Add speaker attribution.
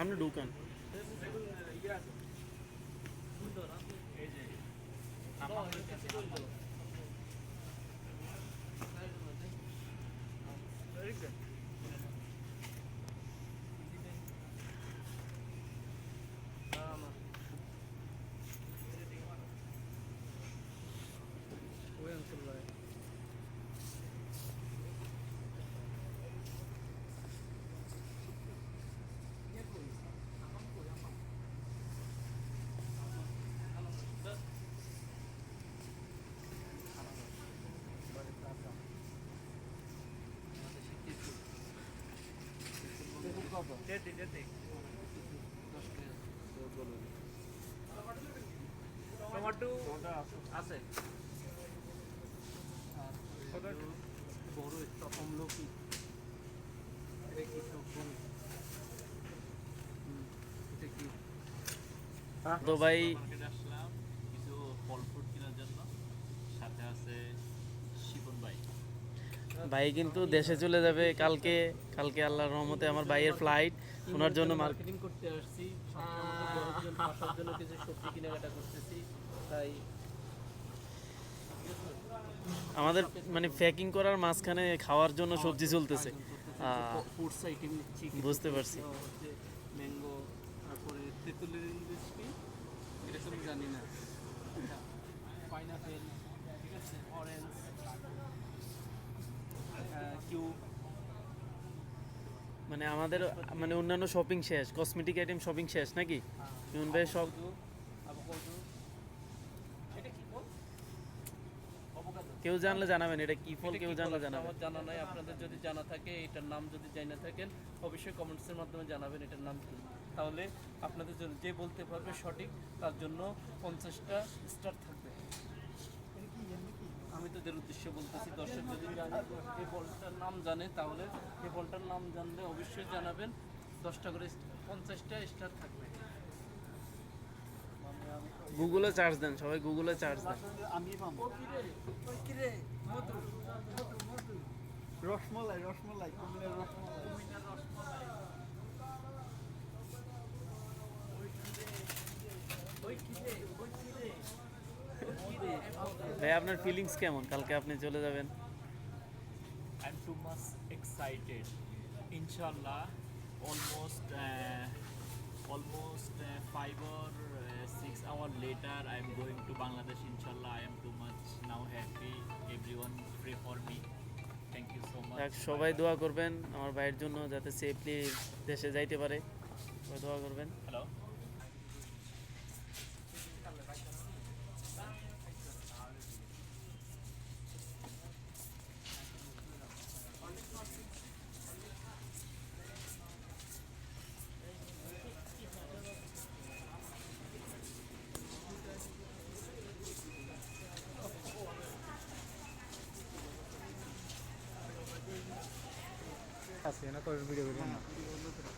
Speaker 1: আপনি ঢুকান
Speaker 2: টমেটো আছে
Speaker 1: বড় একটা আমলকি এটা কি তো ভাই
Speaker 2: আসলাম কিছু ফল ফ্রুট কেনার জন্য সাথে আছে শিবন ভাই
Speaker 1: ভাই কিন্তু দেশে চলে যাবে কালকে কালকে আল্লাহর রহমতে আমার ভাইয়ের ফ্লাইট ওনার জন্য মার্কেটিং করতে আসছি জন্য কিছু সবজি কেনাকাটা করতেছি তাই। আমাদের মানে প্যাকিং করার মাঝখানে খাওয়ার জন্য সবজি চলতেছে। বুঝতে পারছি।
Speaker 3: ম্যাঙ্গো তারপরে তেঁতুলের ইংলিশ এটা তো জানি না। পাইনাপেল ঠিক আছে অরেঞ্জ কিউ
Speaker 1: মানে আমাদের মানে অন্যান্য শপিং শেষ কসমেটিক আইটেম শপিং শেষ নাকি? ইমন ভাই সব কেউ জানলে জানাবেন এটা কি ফল কেউ জানলে জানাবেন।
Speaker 3: আমার জানা নাই আপনাদের যদি জানা থাকে এটার নাম যদি জানা থাকেন অবশ্যই কমেন্টসের মাধ্যমে জানাবেন এটার নাম কি। তাহলে আপনাদের জন্য যে বলতে পারবে সঠিক তার জন্য পঞ্চাশটা স্টার থাকবে। তোদের উদ্দেশ্যে বলতেছি দর্শক যদি জানে এই বলটার নাম জানে তাহলে এই বলটার নাম জানলে অবশ্যই জানাবেন। দশটা করে পঞ্চাশটা স্টার থাকবে।
Speaker 1: গুগলে চার্জ দেন সবাই গুগলে চার্জ দেন।
Speaker 3: আমি পাবো।
Speaker 4: রসমলাই রসমলাই রসমলাই।
Speaker 1: ভাই আপনার ফিলিংস কেমন? কালকে আপনি চলে যাবেন।
Speaker 2: I am too much excited ইনশাআল্লাহ almost almost five or six hour later I am going to Bangladesh ইনশাআল্লাহ. I am too much now happy everyone pray for me thank you so
Speaker 1: much সবাই দোয়া করবেন আমার ভাইয়ের জন্য যাতে safely দেশে যাইতে পারে। দোয়া করবেন।
Speaker 2: হ্যালো
Speaker 4: আছে না তোর ভিডিও ভিডিও